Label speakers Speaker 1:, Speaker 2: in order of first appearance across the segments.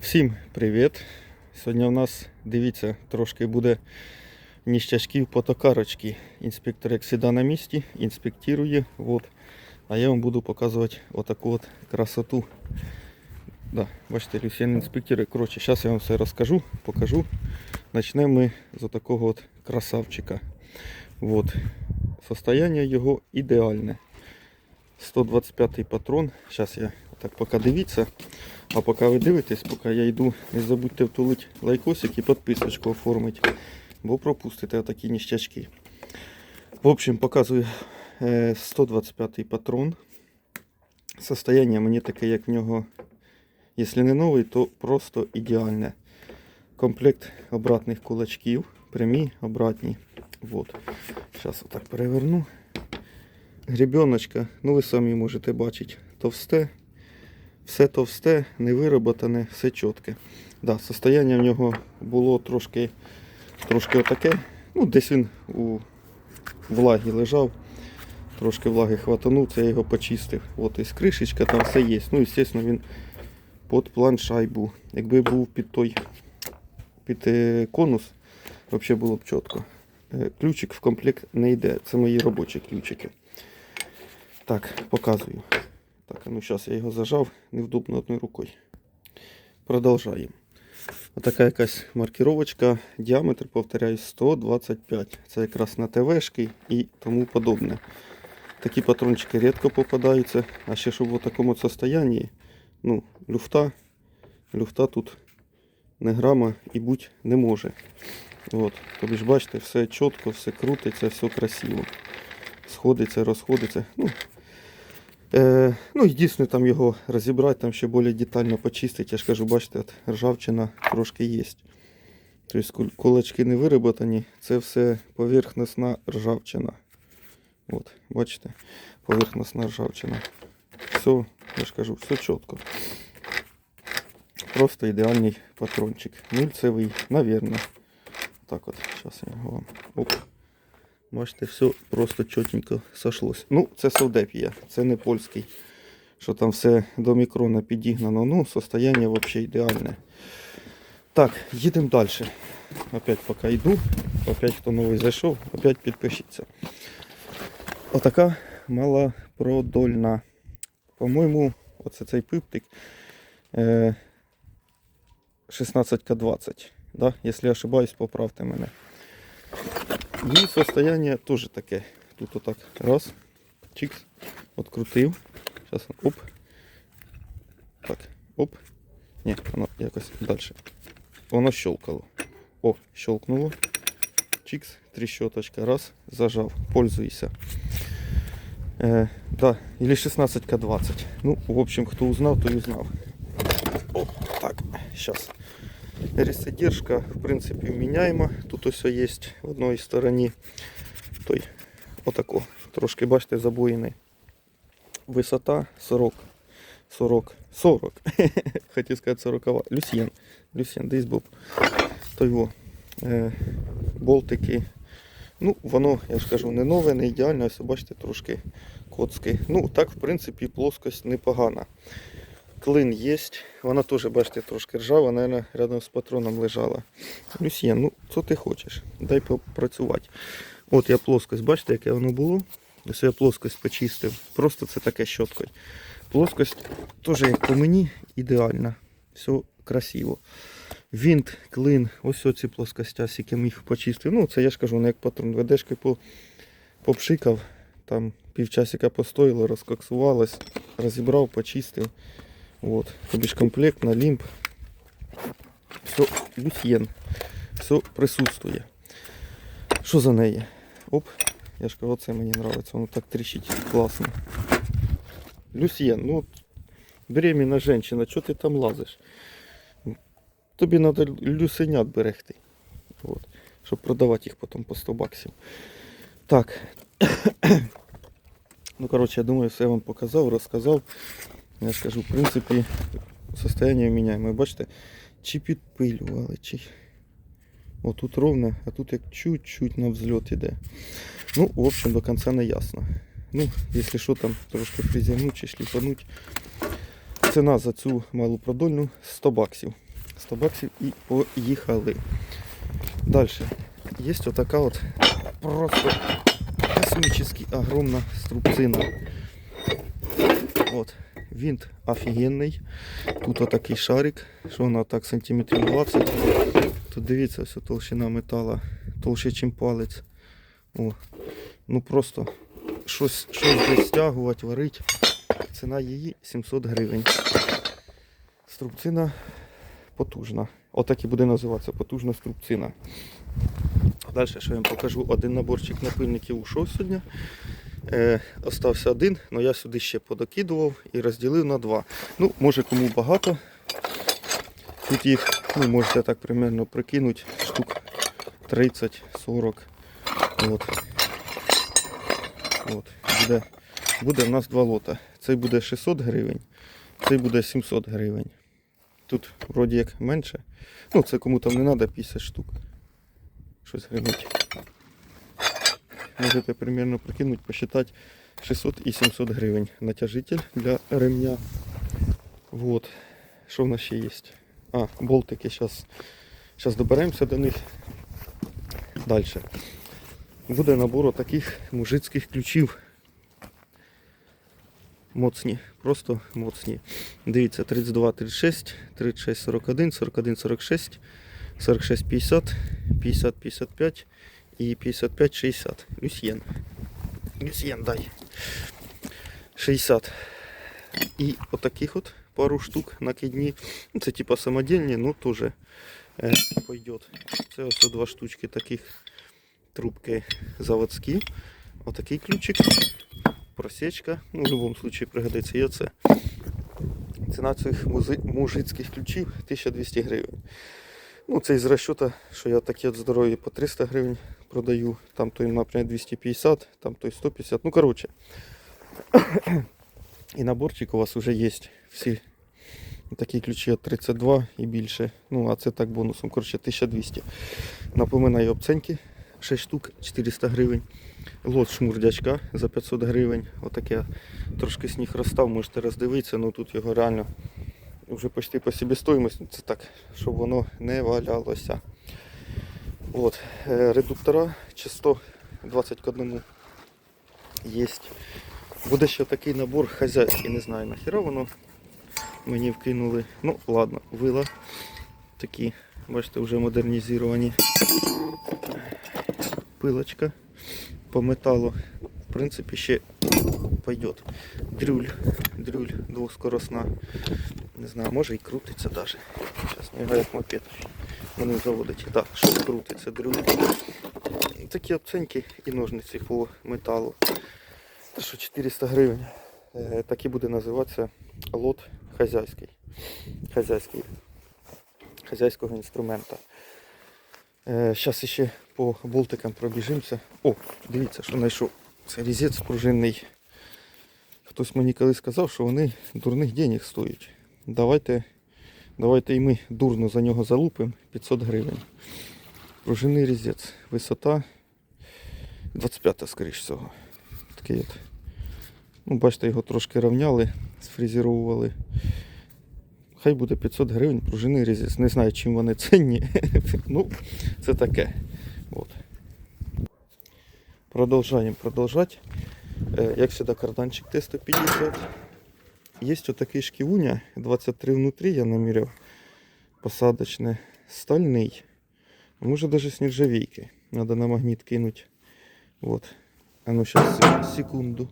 Speaker 1: Всім привіт! Сьогодні у нас, дивіться, трошки буде ніщачків по токарочці. Інспектор як завжди на місці, інспектує. Вот. А я вам буду показувати отаку от красоту. Да, бачите, Люсьян інспектує. Коротше, зараз я вам все розкажу, покажу. Почнемо ми з такого от красавчика. Вот. Состояние його ідеальне. 125 патрон. Зараз я так поки дивіться. А поки ви дивитесь, поки я йду, не забудьте втулити лайкосик і підписочку оформити, бо пропустите такі ніщачки. В общем, показую е, 125 патрон. Состояние мені таке, як в нього, якщо не новий, то просто ідеальне. Комплект обратних кулачків, прямі, обратні. Вот. Зараз отак переверну. Гребеночка, ну ви самі можете бачити, товсте. Все товсте, не вироботане, все чітке. Да, состояння в нього було трошки, трошки отаке. Ну, десь він у влагі лежав, трошки влаги хватанув, це я його почистив. От із кришечка, там все є. Ну, звісно, він під план шайбу. Якби був під той під е, конус, взагалі було б чітко. Е, ключик в комплект не йде. Це мої робочі ключики. Так, показую. Так, ну зараз я його зажав, невдобно одною рукою. Продовжаємо. Отака якась маркировочка, діаметр, повторяю, 125. Це якраз на ТВшки і тому подобне. Такі патрончики рідко попадаються, а ще щоб в такому состоянні, ну, люфта, люфта тут не грама і будь не може. От, тобі ж бачите, все чітко, все крутиться, все красиво. Сходиться, розходиться. Ну, Е, ну, єдине там його розібрати, там ще більш детально почистити. Я ж кажу, бачите, от ржавчина трошки є. Тобто кулачки не вироботані, це все поверхностна ржавчина. От, бачите, поверхностна ржавчина. Все, я ж кажу, все чітко. Просто ідеальний патрончик. Мильцевий, навірно. Так от, зараз я його вам. Оп. Бачите, все просто чотенько сошлось. Ну, це Савдепія, це не польський. Що там все до мікрона підігнано. Ну, состояние взагалі ідеальне. Так, їдемо далі. Опять поки йду. Опять хто новий зайшов, опять підпишіться. Отака малопродольна. По-моєму, оце цей пиптик е, 16К20. Да? Якщо ошибаюсь, поправте мене. І состояние теж таке. Тут отак раз, чикс, открутив. Зараз оп. Так, оп. Ні, воно якось далі. Воно щелкало. О, щелкнуло. Чикс, трещоточка, раз, зажав, пользуйся. Е, да, или 16К20. Ну, в общем, хто узнав, той узнав. О, так, зараз. Ресидержка, в принципі, вміняєма. Тут ось є в одній стороні. Той, отако. Трошки, бачите, забоїний. Висота 40. 40. 40. Хотів сказати 40. Люсьєн. Люсьєн, десь був. Той. Е, болтики. Ну, воно, я ж кажу, не нове, не ідеальне. Ось бачите, трошки коцки. Ну, так, в принципі, плоскость непогана. Клин є. Вона теж, бачите, трошки ржава, мабуть, рядом з патроном лежала. Люсьєн, ну що ти хочеш? Дай попрацювати. От я плоскость, бачите, яке воно було? Ось я плоскость почистив. Просто це таке щоткою. Плоскость теж, як по мені, ідеальна. Все красиво. Вінт, клин, ось оці плоскостя, яким їх почистив. Ну, це я ж кажу, не як патрон. Ведешки попшикав, там півчасика постояло, розкоксувалось, розібрав, почистив. Вот. Ж комплект на лімб. Все, люсьєн. Все присутствує. Що за неї? Оп. Я ж кажу, оце мені подобається. Воно так тріщить класно. Люсьєн, ну беременна жінка, що ти там лазиш? Тобі треба люсенят берегти. От. Щоб продавати їх потім по 100 баксів. Так. ну, коротше, я думаю, все я вам показав, розказав. Я ж кажу, в принципі, состояние міняємо. Бачите, чи підпилювали, чи. Отут ровно, а тут як чуть-чуть на взльот іде. Ну, в общем, до кінця не ясно. Ну, якщо що там трошки фрезернуть чи шліфануть. Ціна за цю малопродольну 100 баксів. 100 баксів і поїхали. Далі. Є отака от просто космически огромна струбцина. От. Винт офігенний. Тут отакий шарик, що вона так сантиметрів 20. Тут дивіться, ось толщина метала, толще, ніж палець. О, ну просто щось, щось десь стягувати, варити. Ціна її 700 гривень. Струбцина потужна. Отак і буде називатися потужна струбцина. Далі, що я вам покажу, один наборчик напильників ушов сьогодні. Е, остався один, але я сюди ще подокидував і розділив на два. Ну, може кому багато. Тут їх, ну, можете так примерно прикинути, штук 30-40. От. От. Буде, буде в нас два лота. Цей буде 600 гривень, цей буде 700 гривень. Тут вроді як менше. Ну, це кому там не треба 50 штук. Щось гримить. Можете примерно прикинуть, посчитать 600 і 700 гривень. Натяжитель для ремня. Вот. Що в нас ще є? А, болтики зараз. Зараз доберемося до них. Далі. Буде набор таких мужицьких ключів. Моцні, просто моцні. Дивіться, 32, 36, 36, 41, 41, 46, 46, 50, 50, 55 і 55, 60. Люсьєн. Люсьєн дай. 60. І отаких от пару штук накидні. Ну, Це типа самодільні, ну теж е, пойдет. Це ось два штучки таких трубки заводські. Отакий ключик. Просечка. Ну, в будь-якому випадку пригодиться і оце. Ціна цих мужицьких ключів 1200 гривень. Ну, це із розчета, що я такі от здорові по 300 гривень продаю. Там той, наприклад, 250, там той 150. Ну, коротше. І наборчик у вас вже є. Всі такі ключі от 32 і більше. Ну, а це так бонусом. Коротше, 1200. Напоминаю обценьки. 6 штук 400 гривень. Лот шмурдячка за 500 гривень. Отаке трошки сніг розстав, можете роздивитися, ну тут його реально вже почти по себестоїмості. Це так, щоб воно не валялося. От. е, Редуктора чи 120 к 1 є. Буде ще такий набор хазяйський, не знаю нахіра воно мені вкинули. Ну, ладно, вила такі, бачите, вже модернізовані. Пилочка по металу. В принципі, ще пойдет. Дрюль, дрюль двоскоросна. Не знаю, може і крутиться навіть. Зараз не грає мопед. Вони заводить. Так, щось крутиться, дрюль. І Такі обценьки і ножниці по металу. Що 400 гривень. Е, Так і буде називатися лот хазяйський. Хазяйський. Хазяйського інструмента. Зараз ще по болтикам пробіжимося. О, дивіться, що знайшов. Це різець пружинний. Хтось мені колись сказав, що вони дурних денег стоять. Давайте, давайте і ми дурно за нього залупимо 500 гривень. Пружинний різець. Висота 25, скоріш всього. Такий от. Ну, бачите, його трошки рівняли, сфрезерували. Хай буде 500 гривень пружинний різець. Не знаю, чим вони цінні. ну, це таке. От. Продовжаємо продовжати. Е, Як завжди, карданчик Т-150. Є отакий шківуня, 23 внутрі я наміряв. Посадочне, стальний. Може навіть з нержавійки. Надо на магніт кинути. Вот. А ну сейчас секунду.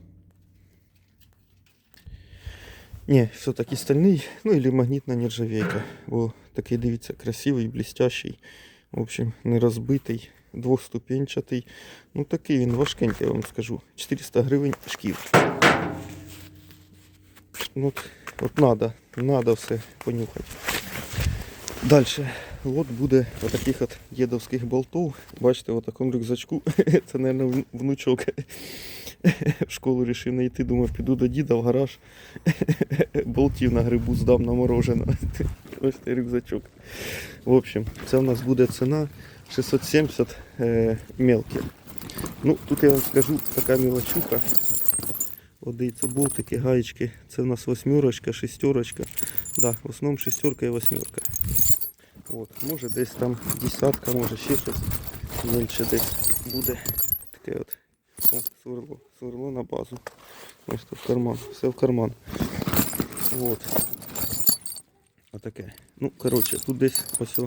Speaker 1: Не, все-таки стальний, ну или магнітна нержавейка. Бо такий, дивіться, красивий, блестящий. В общем, не розбитий, двохступенчатий. Ну такий він важкенький, я вам скажу. 400 гривень шків. Ну, от, надо, надо все понюхати. Далі. От буде отаких от дідовських болтов. Бачите, в такому рюкзачку. Це, мабуть, внучок в школу вирішив не йти. Думав, піду до діда в гараж. Болтів на грибу здам на мороженое. Ось цей рюкзачок. В общем, це у нас буде ціна 670 е, мелких. Ну, тут я вам скажу така мелочуха. От дивіться, болтики, гаєчки. Це у нас восьмерочка, шестерочка. Да, в основному шестерка і восьмерка. От, може десь там десятка, може ще щось менше десь буде. Таке от. О, сверло, сверло на базу. Ось тут карман, все в карман. От. Отаке. Ну, коротше, тут десь ось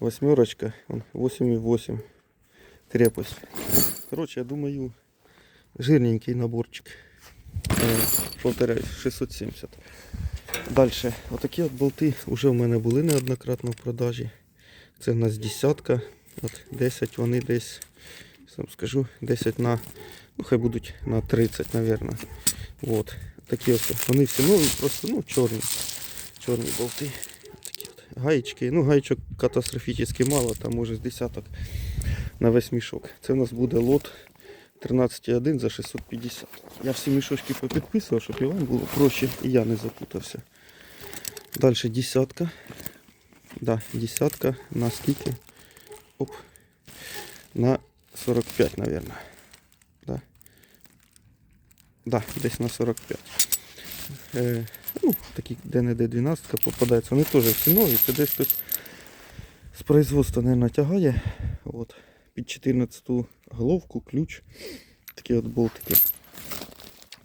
Speaker 1: восьмерочка, 8,8 крепость. Коротше, я думаю, жирненький наборчик. Повторяюсь, 670. Далі, отакі от болти вже в мене були неоднократно в продажі. Це в нас десятка. От 10 вони десь, сам скажу, 10 на, ну хай будуть на 30, напевно. От. Такі ось. Вони всі нові, просто ну, чорні. Чорні болти. Такі от. Гаєчки. Ну, гаєчок катастрофічно мало, там може з десяток на весь мішок. Це у нас буде лот 13,1 за 650. Я всі мішочки попідписував, щоб і вам було проще, і я не запутався. Далі десятка. Да, десятка на скільки? Оп. На 45, наверное. Да. Да, десь на 45. Е, ну, такі де-не-де 12 попадається. Вони теж всі нові. Це десь хтось з производства, мабуть, тягає. От. Під 14 головку, ключ. Такі от болтики.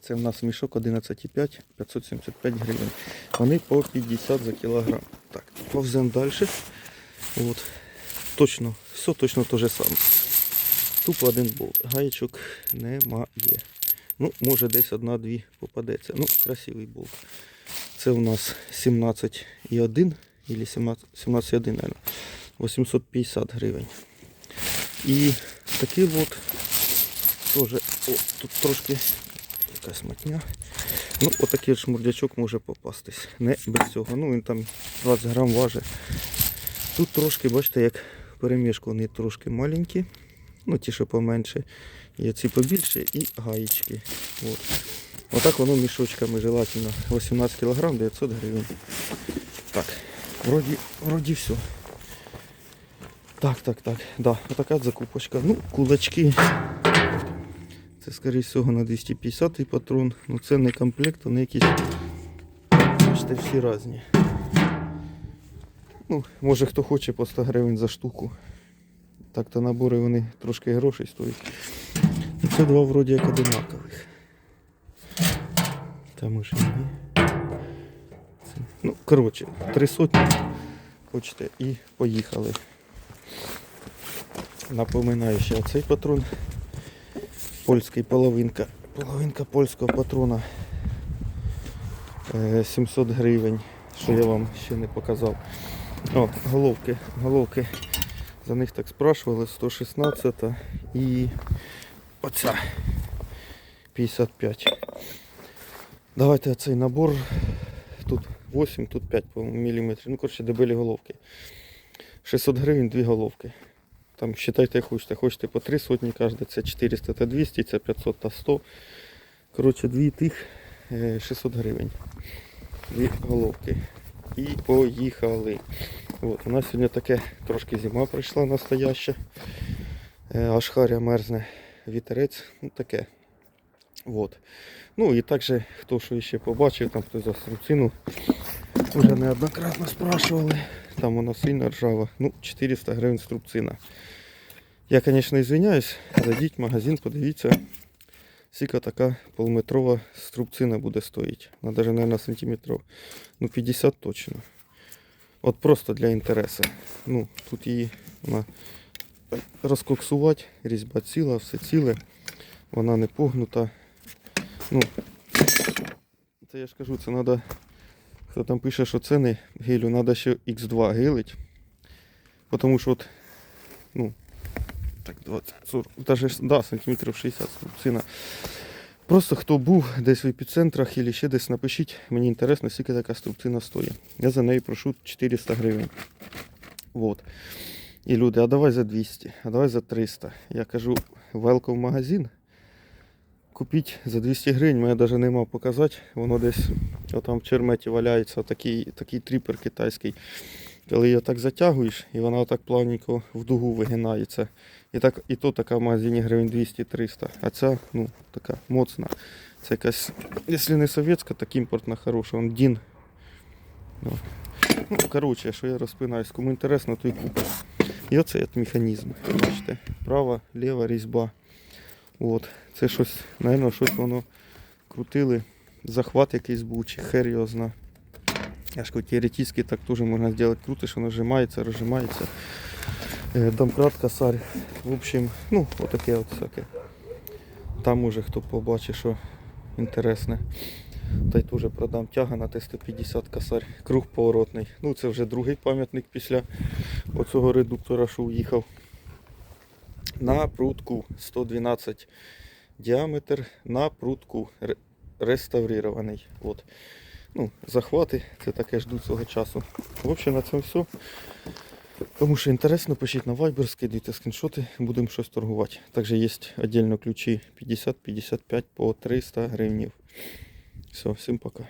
Speaker 1: Це в нас мішок 11,5, 575 гривень. Вони по 50 за кілограм. Так, повземо далі. От. Точно, все точно те же саме. Тупо один болт. Гаєчок немає. Ну, може десь одна-дві попадеться. Ну, красивий болт. Це у нас 17,1 или 17 17,1, 850 гривень. І такий лот теж, о, тут трошки якась матня. Ну, отакий от шмурдячок може попастись. Не без цього. Ну, він там 20 грам важить. Тут трошки, бачите, як перемішку, вони трошки маленькі. Ну, ті, що поменше. Є ці побільше і гаєчки. От. Отак воно мішочками желательно. 18 кг 900 гривень. Так, вроді, вроді все. Так, так, так. Да, отака закупочка. Ну, кулачки. Це, скоріше всього, на 250 патрон. Ну це не комплект, вони якісь. Бачите, всі різні. Ну, може хто хоче по 100 гривень за штуку. Так-то набори вони трошки грошей стоять. Ну, Це два вроді як одинакових. Там. Це- Ну, коротше, три сотні хочете і поїхали. Напоминаю ще оцей патрон. Польський половинка. Половинка польського патрона. Е, 700 гривень, що я вам ще не показав. О, головки, головки. За них так спрашували, 116 і оця 55. Давайте цей набор. Тут 8, тут 5 по міліметрів. Ну, коротше, дебелі головки. 600 гривень, дві головки. Там считайте, хочете. Хочете по 3 сотні кожна, це 400 та 200, це 500 та 100. Коротше, дві тих е, 600 гривень. Дві головки. І поїхали. От, у нас сьогодні таке трошки зима прийшла настояща. Е, Аж харя мерзне вітерець. Ну таке. От. Ну і також, хто що ще побачив, там хто за струбцину вже неоднократно спрашували. Там вона сильно ржава. Ну, 400 гривень струбцина. Я, звісно, извиняюсь, зайдіть в магазин, подивіться, скільки така полметрова струбцина буде стоїти. Вона навіть, мабуть, сантиметров. Ну, 50 точно. От просто для інтересу. Ну, тут її вона розкоксувати, різьба ціла, все ціле. Вона не погнута. Ну, це я ж кажу, це треба. Хто там пише, що це не гелю, треба ще X2 гелить. Тому що от, ну, так, 20, 40, даже, да, сантиметрів 60 ціна. Просто хто був десь в епіцентрах або ще десь напишіть, мені інтересно, скільки така струбцина стоїть. Я за неї прошу 400 гривень. Вот. І люди, а давай за 200, а давай за 300. Я кажу, велко в магазин. Купіть за 200 гривень, мене навіть не мав показати. Воно десь отам в черметі валяється такий, такий тріпер китайський. Коли її так затягуєш, і вона отак плавненько в дугу вигинається. І, так, і то така в магазині гривень 200-300. А ця ну, така моцна. Це якась, якщо не совєтська, так імпортна хороша. Он Дін. Ну. Ну, коротше, що я розпинаюсь, кому інтересно, то і купить. І оцей от механізм. Бачите, права, ліва різьба. От. Це щось, напевно, щось воно крутили. Захват якийсь був, чи хер його зна. Я ж теоретично так теж можна зробити. Крутиш, воно зжимається, розжимається. Е, Домкрат, косарь. В общем, ну, отаке от всяке. Там уже хто побачить, що інтересне. Та й теж продам тяга на Т-150 косарь. Круг поворотний. Ну, це вже другий пам'ятник після оцього редуктора, що уїхав. На прутку 112 діаметр на прутку ре- реставрирований. От. Ну, захвати, це таке жду цього часу. В общем, на цьому все. Кому що інтересно, пишіть на Viber, скидайте скріншоти, будемо щось торгувати. Також є віддільно ключі 50-55 по 300 гривнів. Все, всім пока.